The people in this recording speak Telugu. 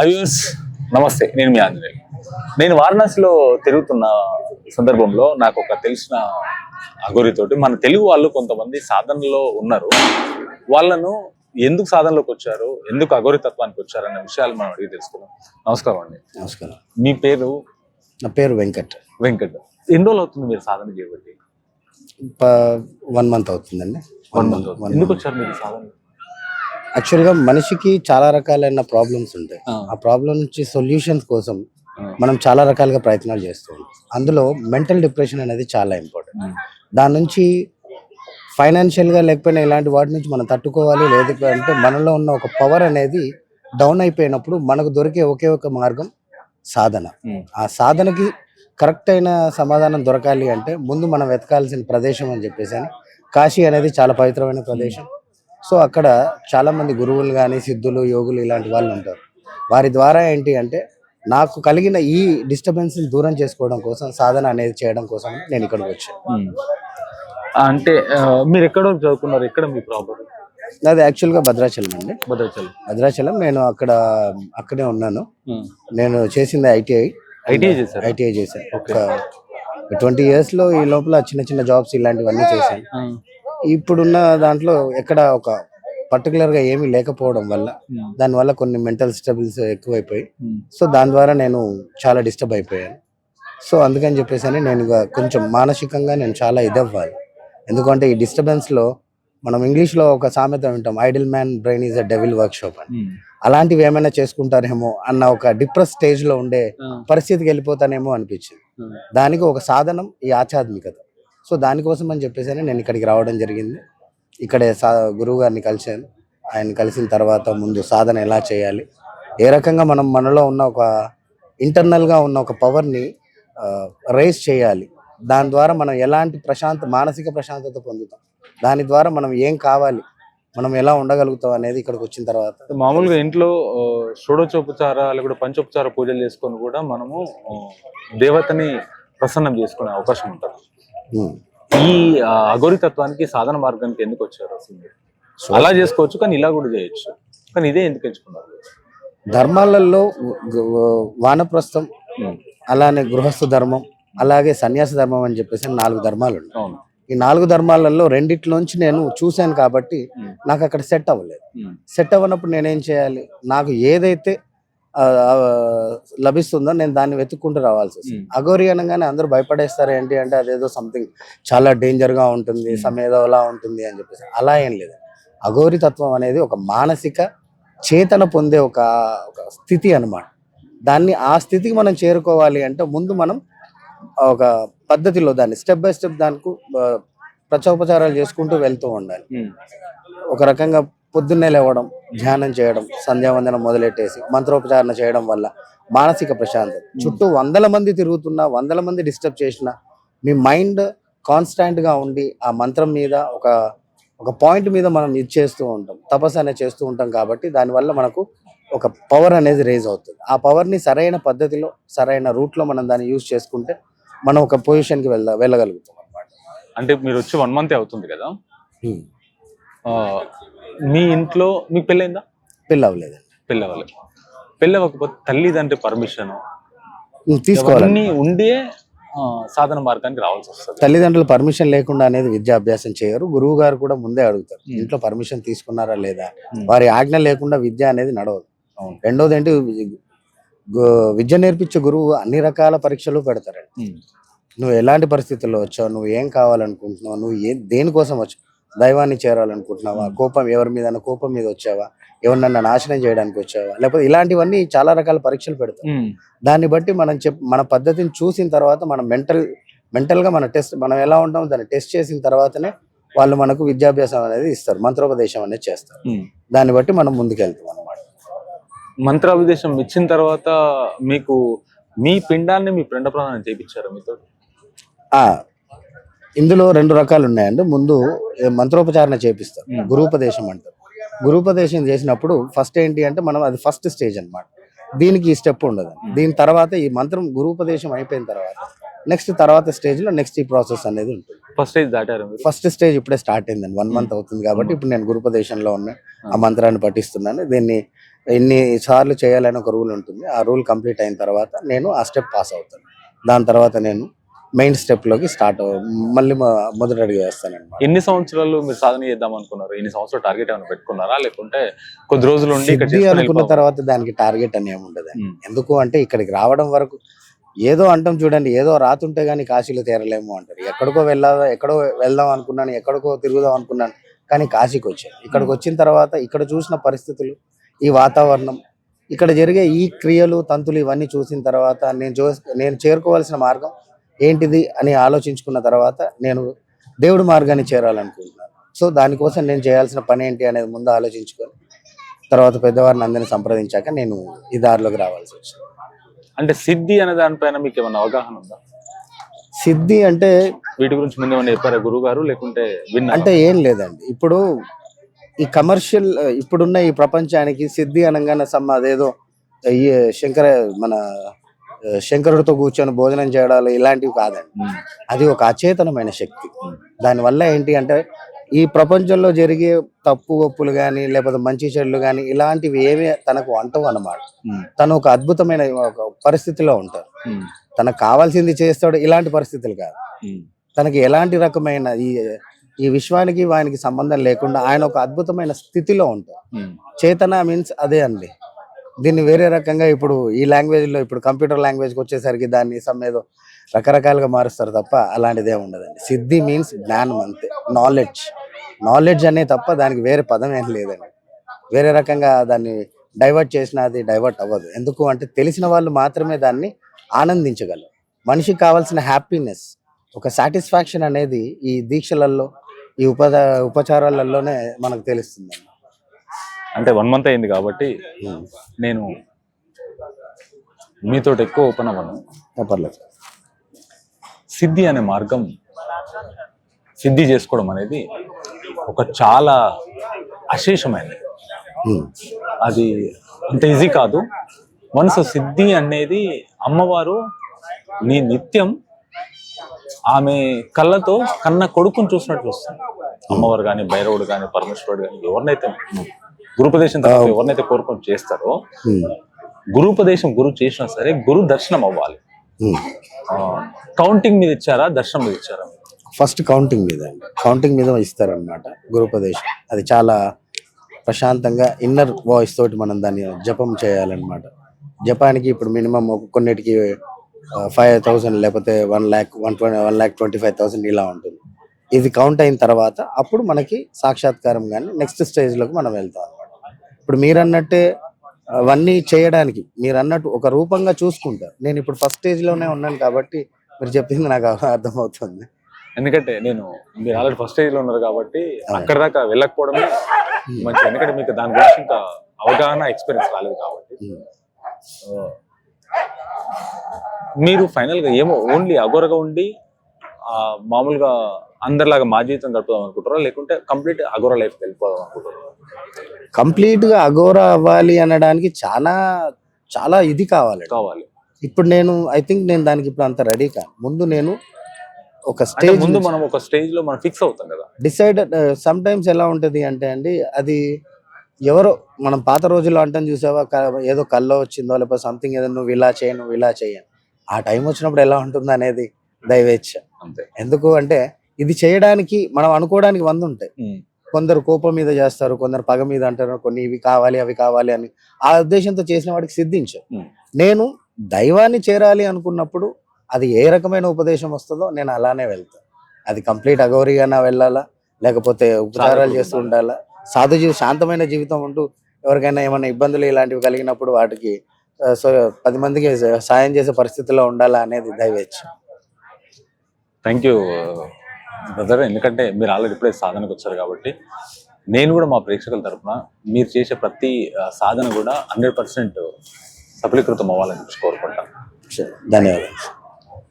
అయ్యూస్ నమస్తే నేను మీ ఆంజనేయులు. నేను వారణాసిలో తిరుగుతున్న సందర్భంలో నాకు ఒక తెలిసిన అగోరితోటి మన తెలుగు వాళ్ళు కొంతమంది సాధనలో ఉన్నారు. వాళ్ళను ఎందుకు సాధనలోకి వచ్చారు ఎందుకు అఘోరి తత్వానికి వచ్చారు అనే విషయాలు మనం అడిగి తెలుసుకుందాం. నమస్కారం అండి. నమస్కారం. మీ పేరు? నా పేరు వెంకట్. వెంకట్. ఎన్ని రోజులు అవుతుంది మీరు సాధన చేయబట్టి? వన్ మంత్ అవుతుందండి. వన్ మంత్ ఎందుకు వచ్చారు మీరు సాధన యాక్చువల్గా మనిషికి చాలా రకాలైన ప్రాబ్లమ్స్ ఉంటాయి ఆ. ప్రాబ్లం నుంచి సొల్యూషన్స్ కోసం. మనం చాలా రకాలుగా ప్రయత్నాలు చేస్తూ ఉంటాం అందులో మెంటల్ డిప్రెషన్ అనేది చాలా ఇంపార్టెంట్. దాని నుంచి ఫైనాన్షియల్గా లేకపోయినా ఇలాంటి వాటి నుంచి మనం తట్టుకోవాలి లేదు అంటే మనలో ఉన్న ఒక పవర్ అనేది డౌన్ అయిపోయినప్పుడు మనకు దొరికే ఒకే ఒక మార్గం సాధన. ఆ సాధనకి కరెక్ట్ అయిన సమాధానం దొరకాలి అంటే ముందు మనం వెతకాల్సిన ప్రదేశం అని చెప్పేసి కాశీ అనేది చాలా పవిత్రమైన ప్రదేశం సో అక్కడ చాలా మంది గురువులు కానీ సిద్ధులు యోగులు ఇలాంటి వాళ్ళు ఉంటారు. వారి ద్వారా ఏంటి అంటే నాకు కలిగిన ఈ డిస్టర్బెన్స్ దూరం చేసుకోవడం కోసం సాధన అనేది చేయడం కోసం నేను ఇక్కడికి వచ్చాను. అంటే మీరు ఎక్కడ చదువుకున్నారు? ఎక్కడ మీ ప్రాపర్ నాది యాక్చువల్గా భద్రాచలం అండి. భద్రాచలం. భద్రాచలం నేను అక్కడ అక్కడే ఉన్నాను. నేను చేసింది ఐటీఐ. ఐటీఐ చేశారు? ఐటీఐ చేశాను. ఒక ట్వంటీ ఇయర్స్లో ఈ లోపల చిన్న చిన్న జాబ్స్ ఇలాంటివన్నీ చేశాను. ఇప్పుడున్న దాంట్లో ఎక్కడ ఒక పర్టికులర్గా ఏమీ లేకపోవడం వల్ల దానివల్ల కొన్ని మెంటల్ స్ట్రబుల్స్ ఎక్కువైపోయి. సో దాని ద్వారా నేను చాలా డిస్టర్బ్ అయిపోయాను. సో అందుకని చెప్పేసి అని నేను కొంచెం మానసికంగా నేను చాలా ఇదవ్వాలి. ఎందుకంటే ఈ డిస్టర్బెన్స్లో మనం ఇంగ్లీష్లో ఒక సామెత వింటాం idle man brain is a devil workshop అని అలాంటివి ఏమైనా చేసుకుంటారేమో అన్న ఒక డిప్రెస్ స్టేజ్లో ఉండే పరిస్థితికి వెళ్ళిపోతానేమో అనిపించింది. దానికి ఒక సాధనం ఈ ఆధ్యాత్మికత. సో దానికోసం అని చెప్పేసి నేను ఇక్కడికి రావడం జరిగింది. ఇక్కడే సా గురువు గారిని కలిశాను. ఆయన కలిసిన తర్వాత ముందు సాధన ఎలా చేయాలి? ఏ రకంగా మనం మనలో ఉన్న ఒక ఇంటర్నల్గా ఉన్న ఒక పవర్ని రైజ్ చేయాలి. దాని ద్వారా మనం ఎలాంటి ప్రశాంత మానసిక ప్రశాంతత పొందుతాం. దాని ద్వారా మనం ఏం కావాలి? మనం ఎలా ఉండగలుగుతాం అనేది ఇక్కడికి వచ్చిన తర్వాత. మామూలుగా ఇంట్లో ఆ, షోడోచోపచార లేకపోతే పంచోపచార పూజలు చేసుకొని కూడా మనము దేవతని ప్రసన్నం చేసుకునే అవకాశం ఉంటుంది. ఈ ఆ, అఘోరి తత్వానికి సాధన మార్గానికి ఎందుకు వచ్చారు అసలు? అలా చేసుకోవచ్చు కానీ ఇలా కూడా చేయొచ్చు కానీ ఇదే ఎందుకు ఎంచుకున్నారు ధర్మాలలో వానప్రస్థం. అలానే గృహస్థ ధర్మం అలాగే సన్యాస ధర్మం అని చెప్పేసి నాలుగు ధర్మాలు ఉన్నాయి ఈ నాలుగు ధర్మాలలో రెండిట్లోంచి నేను చూశాను కాబట్టి. నాకు అక్కడ సెట్ అవ్వలేదు. సెట్ అవ్వనప్పుడు నేనేం చేయాలి నాకు ఏదైతే లభిస్తుందో నేను దాన్ని వెతుక్కుంటూ రావాల్సి వస్తుంది. అఘోరి అనగానే అందరూ భయపడేస్తారు ఏంటి అంటే అదేదో సంథింగ్ చాలా డేంజర్గా ఉంటుంది. సమేదోలా ఉంటుంది అని చెప్పేసి అలా ఏం లేదు అఘోరి తత్వం అనేది ఒక మానసిక చేతన పొందే ఒక ఒక స్థితి అన్నమాట దాన్ని ఆ స్థితికి మనం చేరుకోవాలి అంటే ముందు మనం ఒక పద్ధతిలో దాన్ని స్టెప్ బై స్టెప్ దానికి ప్రచోపచారాలు చేసుకుంటూ వెళ్తూ ఉండాలి. ఒక రకంగా పొద్దున్నే లేవడం ధ్యానం చేయడం సంధ్యావందనం మొదలెట్టేసి మంత్రోపచారణ చేయడం వల్ల మానసిక ప్రశాంతత. చుట్టూ వందల మంది తిరుగుతున్నా వందల మంది డిస్టర్బ్ చేసినా మీ మైండ్ కాన్స్టాంట్గా ఉండి ఆ మంత్రం మీద ఒక ఒక పాయింట్ మీద మనం ఇది చేస్తూ ఉంటాం తపస్సు అనేది చేస్తూ ఉంటాం కాబట్టి దానివల్ల మనకు ఒక పవర్ అనేది రేజ్ అవుతుంది. ఆ పవర్ని సరైన పద్ధతిలో సరైన రూట్లో మనం దాన్ని యూజ్ చేసుకుంటే మనం ఒక పొజిషన్కి వెళ్ళ వెళ్ళగలుగుతాం అనమాట అంటే మీరు వచ్చి వన్ మంత్ అవుతుంది కదా? మీ ఇంట్లో మీకు పెళ్ళైందా? పెళ్ళి అవ్వలేదు పెళ్ళి అవ్వకపోతే తల్లిదండ్రి పర్మిషన్. తీసుకోవాలి ఉండే సాధన మార్గానికి రావాల్సి వస్తుంది. తల్లిదండ్రులు పర్మిషన్ లేకుండా అనేది విద్యాభ్యాసం చేయరు. గురువు గారు కూడా ముందే అడుగుతారు. ఇంట్లో పర్మిషన్ తీసుకున్నారా లేదా. వారి ఆజ్ఞ లేకుండా విద్య అనేది నడవదు. రెండోది ఏంటి విద్య నేర్పించే గురువు అన్ని రకాల పరీక్షలు పెడతారండి. నువ్వు ఎలాంటి పరిస్థితుల్లో వచ్చావు? నువ్వు ఏం కావాలనుకుంటున్నావు? నువ్వు ఏ దేనికోసం వచ్చావు? దైవాన్ని చేరాలనుకుంటున్నావా. కోపం ఎవరి మీద కోపం మీద వచ్చావా? ఎవరినన్నా నాశనం చేయడానికి వచ్చావా? లేకపోతే ఇలాంటివన్నీ చాలా రకాల పరీక్షలు పెడతారు ఉమ్. దాన్ని బట్టి మనం చెప్ మన పద్ధతిని చూసిన తర్వాత మన మెంటల్ మెంటల్గా మన టెస్ట్ మనం ఎలా ఉంటామో దాన్ని టెస్ట్ చేసిన తర్వాతనే వాళ్ళు మనకు విద్యాభ్యాసం అనేది ఇస్తారు. మంత్రోపదేశం అనేది చేస్తారు. దాన్ని బట్టి మనం ముందుకెళ్తాం అనమాట మంత్రాభిదేశం ఇచ్చిన తర్వాత మీకు మీ పిండాన్ని మీ పిండ ప్రదానం చేయించారు మీతో ఇందులో రెండు రకాలు ఉన్నాయండి. ముందు మంత్రోపచారణ చేపిస్తారు. గురూపదేశం అంటారు. గురూపదేశం చేసినప్పుడు ఫస్ట్ ఏంటి అంటే మనం అది ఫస్ట్ స్టేజ్ అన్నమాట. దీనికి ఈ స్టెప్ ఉండదు. దీని తర్వాత ఈ మంత్రం గురూపదేశం అయిపోయిన తర్వాత నెక్స్ట్ తర్వాత స్టేజ్లో నెక్స్ట్ ఈ ప్రాసెస్ అనేది ఉంటుంది. ఫస్ట్ స్టేజ్ దాటారు ఫస్ట్ స్టేజ్ ఇప్పుడే స్టార్ట్ అయిందండి. వన్. మంత్ అవుతుంది కాబట్టి. ఇప్పుడు నేను గురుపదేశంలో ఉన్నా ఆ. మంత్రాన్ని పఠిస్తున్నాను. దీన్ని ఎన్ని సార్లు చేయాలని ఒక రూల్ ఉంటుంది. ఆ రూల్ కంప్లీట్ అయిన తర్వాత నేను ఆ స్టెప్ పాస్ అవుతాను. దాని తర్వాత నేను మెయిన్ స్టెప్లోకి స్టార్ట్ మళ్ళీ మొదటి అడుగు వేస్తాను అనమాట ఎన్ని సంవత్సరాలు మీరు సాధన చేద్దాం అనుకున్నారు? ఎన్ని సంవత్సరాలు టార్గెట్ ఏమైనా పెట్టుకున్నారా? లేకుంటే కొద్ది రోజులు ఉండి అనుకున్న? తర్వాత దానికి టార్గెట్ అని ఏమి ఉండదు. ఉమ్, ఎందుకు అంటే ఇక్కడికి రావడం వరకు ఏదో అంటాం చూడండి ఏదో రాతుంటే గానీ కాశీలో తీరలేము అంటారు. ఎక్కడికో వెళ్ళా ఎక్కడో వెళ్దాం అనుకున్నాను ఎక్కడికో తిరుగుదాం అనుకున్నాను కానీ కాశీకి వచ్చాను. ఇక్కడికి వచ్చిన తర్వాత ఇక్కడ చూసిన పరిస్థితులు ఈ వాతావరణం ఇక్కడ జరిగే ఈ క్రియలు తంతులు ఇవన్నీ చూసిన తర్వాత నేను చూ నేను చేరుకోవాల్సిన మార్గం ఏంటిది అని ఆలోచించుకున్న తర్వాత నేను దేవుడి మార్గాన్ని చేరాలనుకుంటున్నాను. సో దానికోసం నేను చేయాల్సిన పని ఏంటి అనేది ముందు ఆలోచించుకొని తర్వాత పెద్దవారిని అందరిని సంప్రదించాక నేను ఈ దారిలోకి రావాల్సి వచ్చింది. అంటే సిద్ధి అనే దానిపైన మీకు ఏమైనా అవగాహన ఉందా? సిద్ధి అంటే వీటి గురించి ముందు ఏమైనా చెప్పారా గురువు గారు లేకుంటే విన్నా అంటే ఏం లేదండి. ఇప్పుడు ఈ కమర్షియల్ ఇప్పుడున్న ఈ ప్రపంచానికి సిద్ధి అనగానే సమ్ అదేదో ఈ శంకర మన శంకరుడితో కూర్చొని భోజనం చేయడాలు ఇలాంటివి కాదండి. అది ఒక అచేతనమైన శక్తి. దానివల్ల ఏంటి అంటే ఈ ప్రపంచంలో జరిగే తప్పు ఒప్పులు కానీ లేకపోతే మంచి చెడులు కానీ ఇలాంటివి ఏమీ తనకు అంటవు అన్నమాట. తను ఒక అద్భుతమైన ఒక పరిస్థితిలో ఉంటారు తనకు కావాల్సింది చేస్తాడు ఇలాంటి పరిస్థితులు కాదు. తనకి ఎలాంటి రకమైన ఈ ఈ విశ్వానికి వానికి సంబంధం లేకుండా ఆయన ఒక అద్భుతమైన స్థితిలో ఉంటారు చేతన మీన్స్ అదే అండి. దీన్ని వేరే రకంగా ఇప్పుడు ఈ లాంగ్వేజ్లో ఇప్పుడు కంప్యూటర్ లాంగ్వేజ్కి వచ్చేసరికి దాన్ని సమ్ ఏదో రకరకాలుగా మారుస్తారు తప్ప అలాంటిదే ఉండదండి. సిద్ధి మీన్స్ జ్ఞానం అంతే. నాలెడ్జ్ నాలెడ్జ్ అనే తప్ప దానికి వేరే పదం ఏం లేదండి. వేరే రకంగా దాన్ని డైవర్ట్ చేసినా అది డైవర్ట్ అవ్వదు. ఎందుకు అంటే తెలిసిన వాళ్ళు మాత్రమే దాన్ని ఆనందించగలరు. మనిషికి కావాల్సిన హ్యాపీనెస్ ఒక సాటిస్ఫాక్షన్ అనేది ఈ దీక్షలలో ఈ ఉపద ఉపచారాలలోనే మనకు తెలుస్తుంది అంటే వన్ మంత్ అయింది కాబట్టి నేను మీతో ఎక్కువ ఓపెన్ అవ్వను. పర్లేదు సిద్ధి అనే మార్గం సిద్ధి చేసుకోవడం అనేది ఒక చాలా అశేషమైనది. అది అంత ఈజీ కాదు. మనసు సిద్ధి అనేది అమ్మవారు నీ నిత్యం ఆమె కళ్ళతో కన్న కొడుకుని చూసినట్లు వస్తుంది. అమ్మవారు కానీ భైరవుడు కానీ పరమేశ్వరుడు కానీ ఎవరినైతే గురుపదేశం తర్వాత ఎవరినైతే కోరుకొని చేస్తారో. గురుపదేశం గురు చేసినా సరే గురు దర్శనం అవ్వాలి. కౌంటింగ్ మీద ఇచ్చారా దర్శనం మీద ఇచ్చారా? ఫస్ట్ కౌంటింగ్ మీద అండి. కౌంటింగ్ మీద ఇస్తారనమాట గురుపదేశం. అది చాలా ప్రశాంతంగా ఇన్నర్ వాయిస్ తోటి మనం దాన్ని జపం చేయాలన్నమాట. జపానికి ఇప్పుడు మినిమం కొన్నిటికి ఫైవ్ థౌసండ్ లేకపోతే one lakh one twenty one lakh twenty five thousand ఇలా ఉంటుంది. ఇది కౌంట్ అయిన తర్వాత అప్పుడు మనకి సాక్షాత్కారం కానీ నెక్స్ట్ స్టేజ్లోకి మనం వెళ్తాం. ఇప్పుడు మీరు అన్నట్టే అవన్నీ చేయడానికి మీరు అన్నట్టు ఒక రూపంగా చూసుకుంటారు. నేను ఇప్పుడు ఫస్ట్ స్టేజ్లోనే ఉన్నాను కాబట్టి మీరు చెప్పింది నాకు అర్థమవుతుంది. ఎందుకంటే నేను మీరు ఆల్రెడీ ఫస్ట్ స్టేజ్లో ఉన్నారు కాబట్టి అక్కడ దాకా వెళ్ళకపోవడమే మంచిది. ఎందుకంటే మీకు దాని గురించి ఇంకా అవగాహన ఎక్స్పీరియన్స్ రాలేదు కాబట్టి. మీరు ఫైనల్గా ఏమో ఓన్లీ అగోరగా ఉండి మామూలుగా అందరిలాగా మా జీవితం గడుపుదాం అనుకుంటారా? లేకుంటే కంప్లీట్ అగోర లైఫ్ వెళ్ళిపోదాం అనుకుంటారా? కంప్లీట్గా అఘోరా అవ్వాలి అనడానికి చాలా చాలా ఇది కావాలి. కావాలి. ఇప్పుడు నేను ఐ థింక్ నేను దానికి ఇప్పుడు అంత రెడీ కాను ముందు నేను ఒక స్టేజ్ ముందు మనం ఒక స్టేజ్లో మనం ఫిక్స్ అవుతాం కదా. డిసైడ్ సమ్ టైమ్స్ ఎలా ఉంటది అంటే అండి అది ఎవరో మనం పాత రోజుల్లో అంటాం చూసావా క- ఏదో కల్లో వచ్చిందో లేకపోతే సంథింగ్ ఏదో నువ్వు ఇలా చేయ నువ్వు ఇలా చేయను. ఆ టైం వచ్చినప్పుడు ఎలా ఉంటుంది అనేది దైవేచ్ఛ. అంతే. ఎందుకు అంటే ఇది చేయడానికి మనం అనుకోవడానికి వంద ఉంటాయి. కొందరు కోపం మీద చేస్తారు కొందరు పగ మీద అంటారు కొన్ని ఇవి కావాలి అవి కావాలి అని. ఆ ఉద్దేశంతో చేసిన వాడికి సిద్ధించు. నేను దైవాన్ని చేరాలి అనుకున్నప్పుడు అది ఏ రకమైన ఉపదేశం వస్తుందో నేను అలానే వెళ్తాను అది కంప్లీట్ అగౌరిగానా వెళ్ళాలా? లేకపోతే ఉపచారాలు చేస్తూ ఉండాలా? సాధు జీవి శాంతమైన జీవితం ఉంటూ ఎవరికైనా ఏమైనా ఇబ్బందులు ఇలాంటివి కలిగినప్పుడు వాటికి సో పది మందికి సాయం చేసే పరిస్థితిలో ఉండాలా అనేది దైవేచ్ఛ. థ్యాంక్ యూ బ్రదర్ ఎందుకంటే మీరు ఆల్రెడీ ఇప్పుడే సాధనకు వచ్చారు కాబట్టి నేను కూడా మా ప్రేక్షకుల తరపున మీరు చేసే ప్రతి సాధన కూడా హండ్రెడ్ పర్సెంట్ సఫలీకృతం అవ్వాలని కోరుకుంటాను. ధన్యవాదాలు.